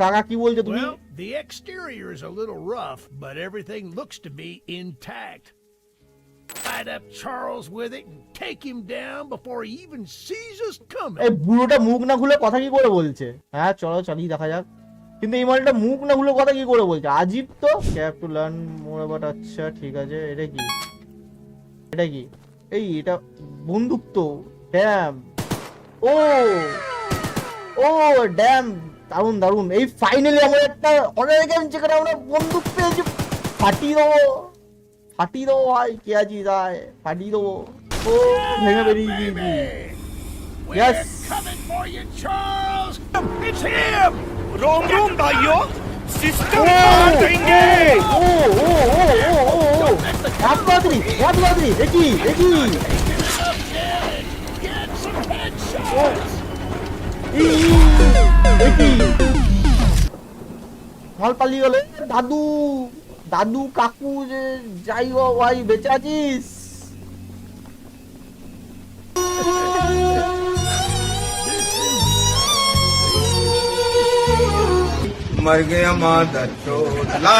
কাকা কি বলছো তুমি Well, the exterior is a little rough, but everything looks to be intact. Light up Charles with it and take him down before he even sees us coming. এই বুড়োটা মুখ না খুলে কথা কি করে বলছে হ্যাঁ চলো চালিয়ে দেখা যাক কিন্তু এই মালটা মুখ না খুলে কথা কি করে বলছে আজীব তো cap to learn more about আচ্ছা ঠিক আছে এটা কি এটা কি এই এটা বন্দুক তো ড্যাম ও ও ড্যাম দারুণ দারুণ এই ফাইনালি আমরা একটা অর্ডার গেম যেখানে আমরা বন্দুক পেয়েছি ফাটিয়ে দেবো ফাটিয়ে দেবো ভাই কে আছি তাই ফাটিয়ে দেবো ও ভেঙে বেরিয়ে দিয়েছি Yes. Coming for you, Charles. It's him. Wrong room, by you. System Martinge. Oh, oh, oh, oh, oh, oh. What battery? What battery? Ricky, Ricky. Get some headshots. Oh. ঘর পালিয়ে গেলে? দাদু দাদু কাকু যে যাই ভাই বেঁচে আছিস? মর गया मादर লা।